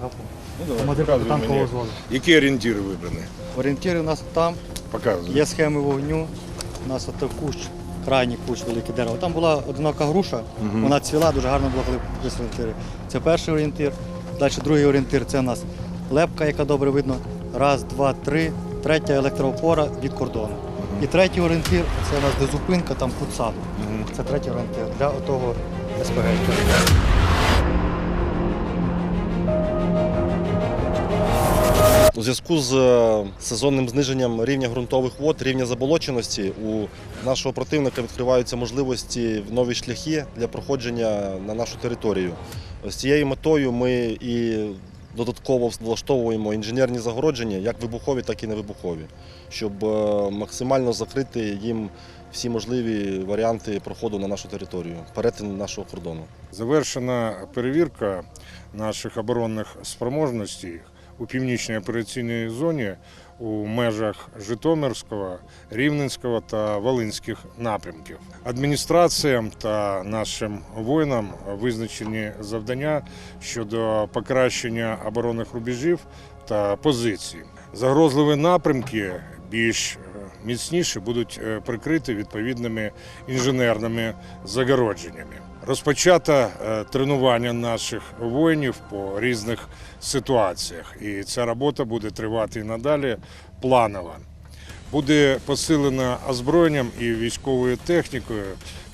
танка. Ну, давай, Командир танкового взводу. Які орієнтири вибрані? Орієнтири у нас там, Показуй. є схеми вогню. У нас от кущ, крайній кущ, велике дерево. Там була одинока груша, вона цвіла, дуже гарно було, коли виписали орієнтири. Це перший орієнтир. Далі другий орієнтир це у нас лепка, яка добре видно. Раз, два, три. Третя електроопора від кордону. І третій орієнтир це у нас де зупинка, там кут саду. Це третій орієнтир для отого СПГ. У зв'язку з е, сезонним зниженням рівня ґрунтових вод, рівня заболоченості, у нашого противника відкриваються можливості в нові шляхи для проходження на нашу територію. З цією метою ми і додатково влаштовуємо інженерні загородження, як вибухові, так і невибухові, щоб е, максимально закрити їм всі можливі варіанти проходу на нашу територію, перетин нашого кордону. Завершена перевірка наших оборонних спроможностей у північній операційній зоні у межах Житомирського, Рівненського та Волинських напрямків. Адміністраціям та нашим воїнам визначені завдання щодо покращення оборонних рубежів та позицій. Загрозливі напрямки більш міцніше будуть е, прикриті відповідними інженерними загородженнями. Розпочато е, тренування наших воїнів по різних ситуаціях, і ця робота буде тривати і надалі планово. Буде посилено озброєнням і військовою технікою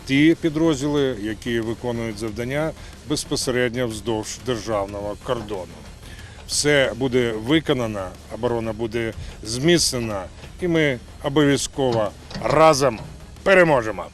ті підрозділи, які виконують завдання безпосередньо вздовж державного кордону. Все буде виконано, оборона буде зміцнена, і ми обов'язково разом переможемо.